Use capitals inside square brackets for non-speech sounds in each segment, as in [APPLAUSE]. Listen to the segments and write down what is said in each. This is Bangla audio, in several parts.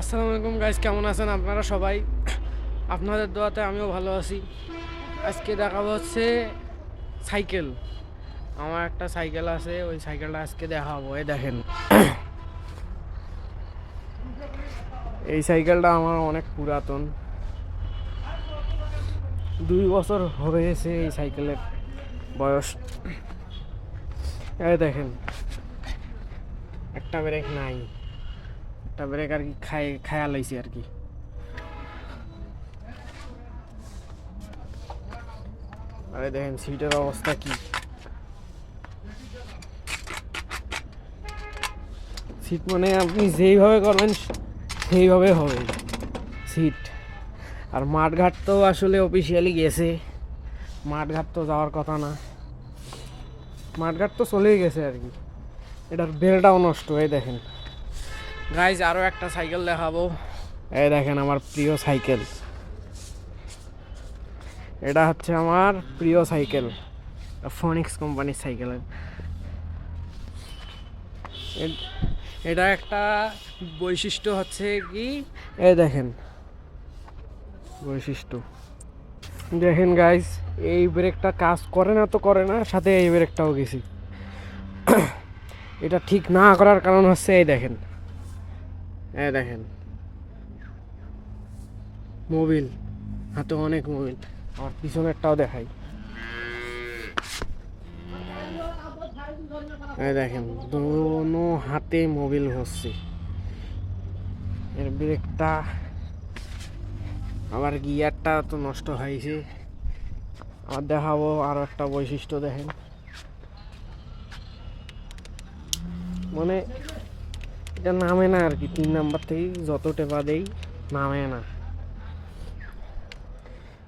আসসালামু আলাইকুম গাইজ কেমন আছেন আপনারা সবাই? আপনাদের দোয়াতে আমিও ভালো আছি। আজকে দেখাবো হচ্ছে সাইকেল। আমার একটা সাইকেল আছে, ওই সাইকেলটা আজকে দেখাবো, এই দেখেন। এই সাইকেলটা আমার অনেক পুরাতন। দুই বছর হয়েছে এই সাইকেলের বয়স। এই দেখেন, একটা ব্রেক নাই। একটা ব্রেক আর কি খাই খায়া লাইছি আর কি। আরে দেখেন, সিটের অবস্থা কি? সিট মানে আপনি যেইভাবে করবেন, সেইভাবে হবে। সিট। আর মাঠঘাট তো আসলে অফিসিয়ালি গেছে। মাঠঘাট তো যাওয়ার কথা না। মাঠঘাট তো চলেই গেছে আর কি। এটার বেলটাও নষ্ট হয়ে দেখেন। গাইজ আরও একটা সাইকেল দেখাবো। এই দেখেন আমার প্রিয় সাইকেল এটা হচ্ছে আমার প্রিয় সাইকেল ফনিক্স কোম্পানির সাইকেলের এ- এটা একটা বৈশিষ্ট্য হচ্ছে কি? এই দেখেন। বৈশিষ্ট্য। দেখেন গাইজ এই ব্রেকটা কাজ করে না তো করে না, সাথে এই ব্রেকটাও গেছি। [COUGHS] এটা ঠিক না করার কারণ হচ্ছে এই দেখেন। এই দেখেন। মোবিল, হাতে অনেক মোবিল। আর পিছনেরটাও দেখাই। এই দেখেন, দোনো হাতে মোবিল হচ্ছে এর ব্রেকটা, আবার গিয়ারটা তো নষ্ট হয়েছে। আর দেখাবো আরও একটা বৈশিষ্ট্য দেখেন। মানে এটা নামে না আর কি, তিন নাম্বার থেকে যত টেপা দেই নামে না।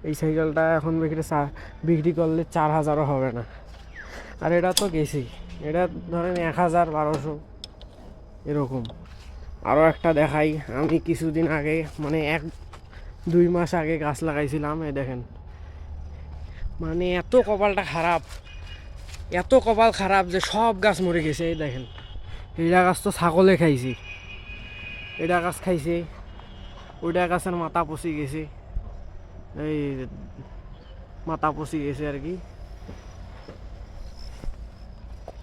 এই সাইকেলটা এখন বিক্রি বিক্রি করলে চার হাজারও হবে না। আর এটা তো গেছি, এটা ধরেন এক হাজার বারোশো, এরকম। আরও একটা দেখাই, আমি কিছুদিন আগে মানে এক, দুই মাস আগে গাছ লাগাইছিলাম, এই দেখেন। মানে এত কপালটা খারাপ, এত কপাল খারাপ যে সব গাছ মরে গেছে, এই দেখেন। এইটা গাছ তো ছাগলে খাইছে। এটা গাছ খাইছে। ওইটা গাছের মাথা পচি গেছে। এই মাথা পচি গেছে আর কি।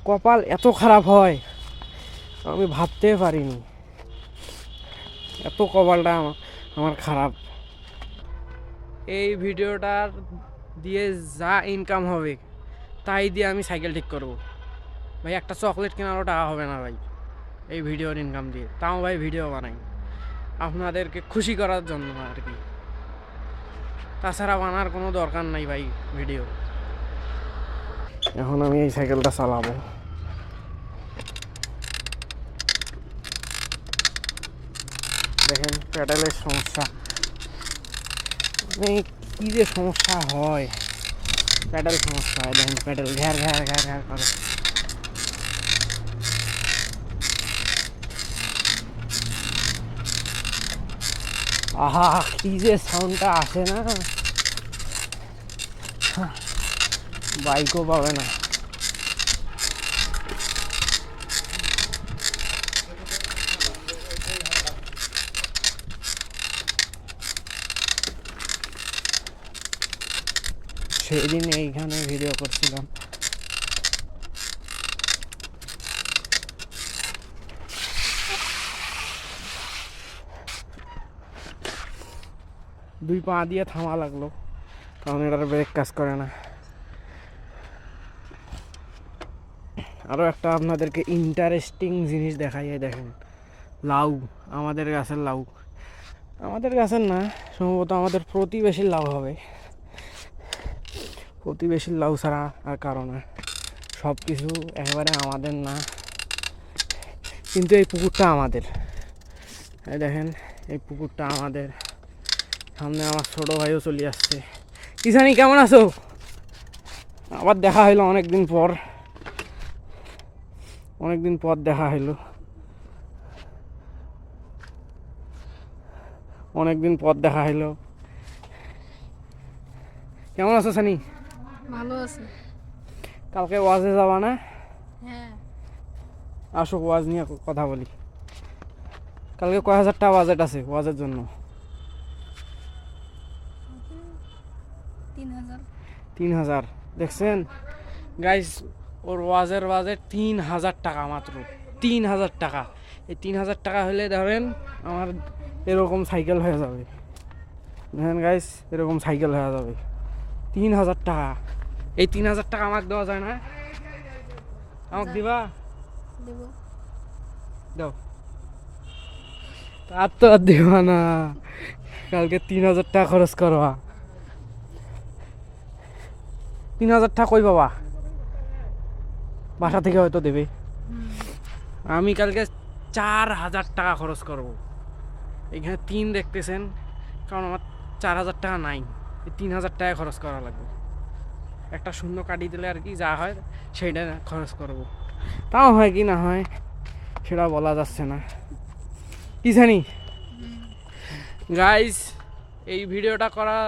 কপাল এত খারাপ হয়, আমি ভাবতে পারিনি। এত কপালটা আমার খারাপ। এই ভিডিওটার দিয়ে যা ইনকাম হবে, তাই দিয়ে আমি সাইকেল ঠিক করব। ভাই, একটা চকলেট কেনারও টাকা হবে না ভাই, এই ভিডিওর ইনকাম দিয়ে। তাও ভাই ভিডিও বানাই। আপনাদেরকে খুশি করার জন্য আর কি। তাছাড়া বানার কোনো দরকার নাই ভাই ভিডিও এখন আমি এই সাইকেলটা চালাবো। দেখেন প্যাডেলের সমস্যা। মানে কী যে সমস্যা হয়। প্যাডেল সমস্যা হয়, দেখেন প্যাডেল ঘ্যার ঘ্যার ঘ্যার ঘ্যার করে। আহা কি যে সাউন্ডটা আসে না। বাইকও পাবে না। সেদিন এইখানে ভিডিও করছিলাম। দুই পা দিয়ে থামা লাগল। কারণ এটার ব্রেক কাজ করে না। আরও একটা আপনাদেরকে ইন্টারেস্টিং জিনিস দেখাই দেখেন। লাউ, আমাদের গাছের লাউ। আমাদের গাছের না, সম্ভবত আমাদের প্রতিবেশীর লাউ হবে। প্রতিবেশীর লাউ ছাড়া আর কারও না। সব কিছু একেবারে আমাদের না। কিন্তু এই পুকুরটা আমাদের। দেখেন, এই পুকুরটা আমাদের। সামনে আমার ছোট ভাইও চলে আসছে। কিষানি কেমন আছো? আবার দেখা হইল অনেক দিন পর। অনেক দিন পর দেখা হইল অনেক দিন পর দেখা হইল কেমন আছো সানি? ভালো আছে। কালকে ওয়াজে যাবা না? হ্যাঁ। আসো ওয়াজ নিয়ে কথা বলি। কালকে কয় হাজার টাকা বাজেট আছে ওয়াজের জন্য তিন হাজার তিন হাজার। দেখছেন? গাইস ওর ওয়াজের বাজেট তিন হাজার টাকা মাত্র। তিন হাজার টাকা। এই তিন হাজার টাকা হলে ধরেন আমার এরকম সাইকেল হয়ে যাবে। দেখেন গাইস এরকম সাইকেল হয়ে যাবে। তিন হাজার টাকা। এই তিন হাজার টাকা আমাকে দেওয়া যায় না? আমাকে দিবা? দেব। দাও। আর তো আর দেবা না। কালকে তিন হাজার টাকা খরচ করবা। তিন হাজার টাকা কই বাবা বাসা থেকে হয়তো দেবে। আমি কালকে চার হাজার টাকা খরচ করব। এখানে তিন দেখতেছেন, কারণ আমার চার হাজার টাকা নাই। তিন হাজার টাকা খরচ করা লাগবে। একটা শূন্য কাটি দিলে আর কি যা হয়, সেইটা খরচ করব। তাও হয় কি না হয়, সেটা বলা যাচ্ছে না। কি জানি? গাইস এই ভিডিওটা করার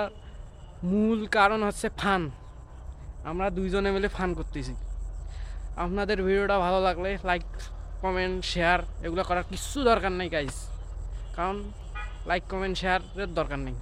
মূল কারণ হচ্ছে ফান। আমরা দুইজনে মিলে ফান করতেছি। আপনাদের ভিডিওটা ভালো লাগলে লাইক কমেন্ট শেয়ার এগুলো করার কিছু দরকার নেই গাইস কারণ লাইক কমেন্ট শেয়ারের দরকার নেই।